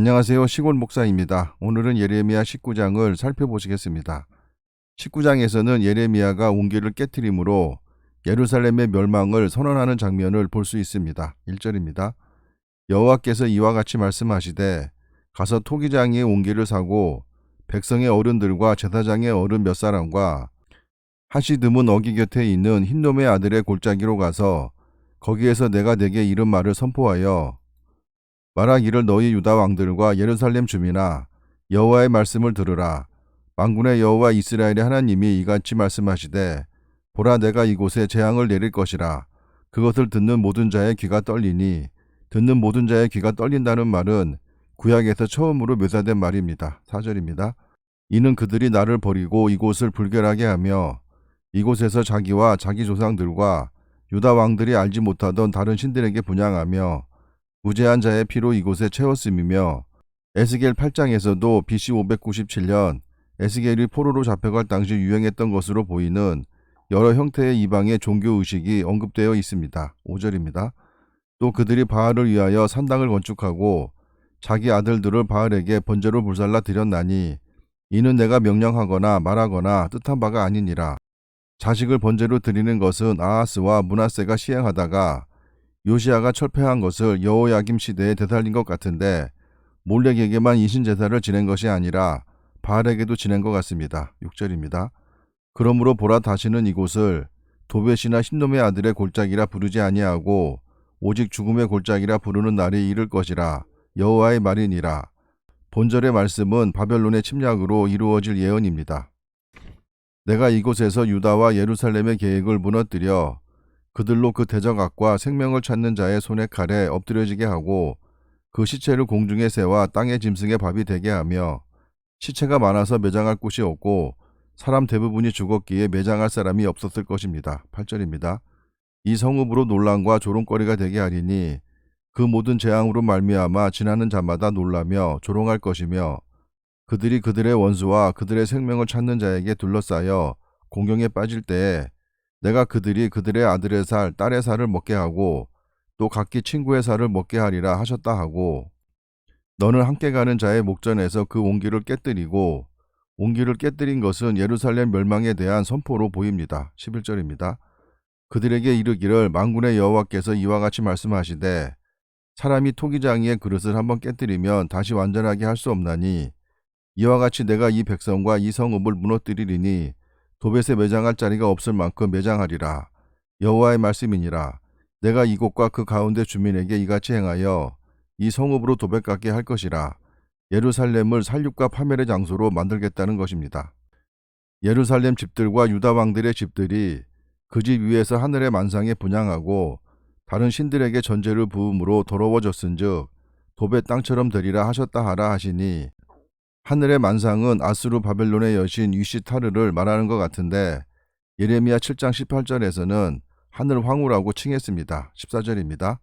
안녕하세요. 시골 목사입니다. 오늘은 예레미야 19장을 살펴보시겠습니다. 19장에서는 예레미야가 온기를 깨뜨림으로 예루살렘의 멸망을 선언하는 장면을 볼 수 있습니다. 1절입니다. 여호와께서 이와 같이 말씀하시되 가서 토기장의 온기를 사고 백성의 어른들과 제사장의 어른 몇 사람과 하시 드문 어기 곁에 있는 흰놈의 아들의 골짜기로 가서 거기에서 내가 내게 이런 말을 선포하여 말하기를 너희 유다 왕들과 예루살렘 주민아 여호와의 말씀을 들으라 만군의 여호와 이스라엘의 하나님이 이같이 말씀하시되 보라 내가 이곳에 재앙을 내릴 것이라 그것을 듣는 모든 자의 귀가 떨리니 듣는 모든 자의 귀가 떨린다는 말은 구약에서 처음으로 묘사된 말입니다. 4절입니다. 이는 그들이 나를 버리고 이곳을 불결하게 하며 이곳에서 자기와 자기 조상들과 유다 왕들이 알지 못하던 다른 신들에게 분양하며 무죄한 자의 피로 이곳에 채웠음이며 에스겔 8장에서도 BC 597년 에스겔이 포로로 잡혀갈 당시 유행했던 것으로 보이는 여러 형태의 이방의 종교 의식이 언급되어 있습니다. 5절입니다. 또 그들이 바알을 위하여 산당을 건축하고 자기 아들들을 바알에게 번제로 불살라 드렸나니 이는 내가 명령하거나 말하거나 뜻한 바가 아니니라. 자식을 번제로 드리는 것은 아하스와 문하세가 시행하다가 요시아가 철폐한 것을 여호야김 시대에 되살린 것 같은데 몰렉에게만 이신 제사를 지낸 것이 아니라 바알에게도 지낸 것 같습니다. 6절입니다. 그러므로 보라 다시는 이곳을 도벳이나 흰놈의 아들의 골짜기라 부르지 아니하고 오직 죽음의 골짜기라 부르는 날이 이를 것이라 여호와의 말이니라. 본절의 말씀은 바벨론의 침략으로 이루어질 예언입니다. 내가 이곳에서 유다와 예루살렘의 계획을 무너뜨려 그들로 그 대적악과 생명을 찾는 자의 손의 칼에 엎드려지게 하고 그 시체를 공중의 새와 땅의 짐승의 밥이 되게 하며 시체가 많아서 매장할 곳이 없고 사람 대부분이 죽었기에 매장할 사람이 없었을 것입니다. 8절입니다. 이 성읍으로 논란과 조롱거리가 되게 하리니 그 모든 재앙으로 말미암아 지나는 자마다 놀라며 조롱할 것이며 그들이 그들의 원수와 그들의 생명을 찾는 자에게 둘러싸여 공경에 빠질 때에 내가 그들이 그들의 아들의 살, 딸의 살을 먹게 하고 또 각기 친구의 살을 먹게 하리라 하셨다 하고 너는 함께 가는 자의 목전에서 그 온기를 깨뜨리고 온기를 깨뜨린 것은 예루살렘 멸망에 대한 선포로 보입니다. 11절입니다. 그들에게 이르기를 만군의 여호와께서 이와 같이 말씀하시되 사람이 토기장이의 그릇을 한번 깨뜨리면 다시 완전하게 할 수 없나니 이와 같이 내가 이 백성과 이 성읍을 무너뜨리리니 도벳에 매장할 자리가 없을 만큼 매장하리라. 여호와의 말씀이니라. 내가 이곳과 그 가운데 주민에게 이같이 행하여 이 성읍으로 도백 같게 할 것이라. 예루살렘을 살육과 파멸의 장소로 만들겠다는 것입니다. 예루살렘 집들과 유다 왕들의 집들이 그 집 위에서 하늘의 만상에 분양하고 다른 신들에게 전제를 부음으로 더러워졌은즉 도배 땅처럼 되리라 하셨다 하라 하시니 하늘의 만상은 아수르 바벨론의 여신 위시타르를 말하는 것 같은데 예레미야 7장 18절에서는 하늘 황후라고 칭했습니다. 14절입니다.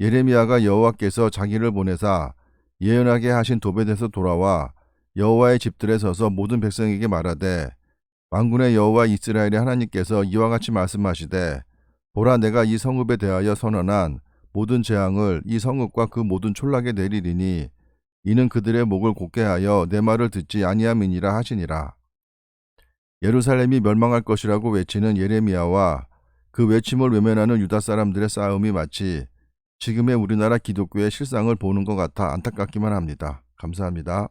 예레미야가 여호와께서 자기를 보내사 예언하게 하신 도벳에서 돌아와 여호와의 집들에 서서 모든 백성에게 말하되 만군의 여호와 이스라엘의 하나님께서 이와 같이 말씀하시되 보라 내가 이 성읍에 대하여 선언한 모든 재앙을 이 성읍과 그 모든 촌락에 내리리니 이는 그들의 목을 곧게 하여 내 말을 듣지 아니함이니라 하시니라. 예루살렘이 멸망할 것이라고 외치는 예레미야와 그 외침을 외면하는 유다 사람들의 싸움이 마치 지금의 우리나라 기독교의 실상을 보는 것 같아 안타깝기만 합니다. 감사합니다.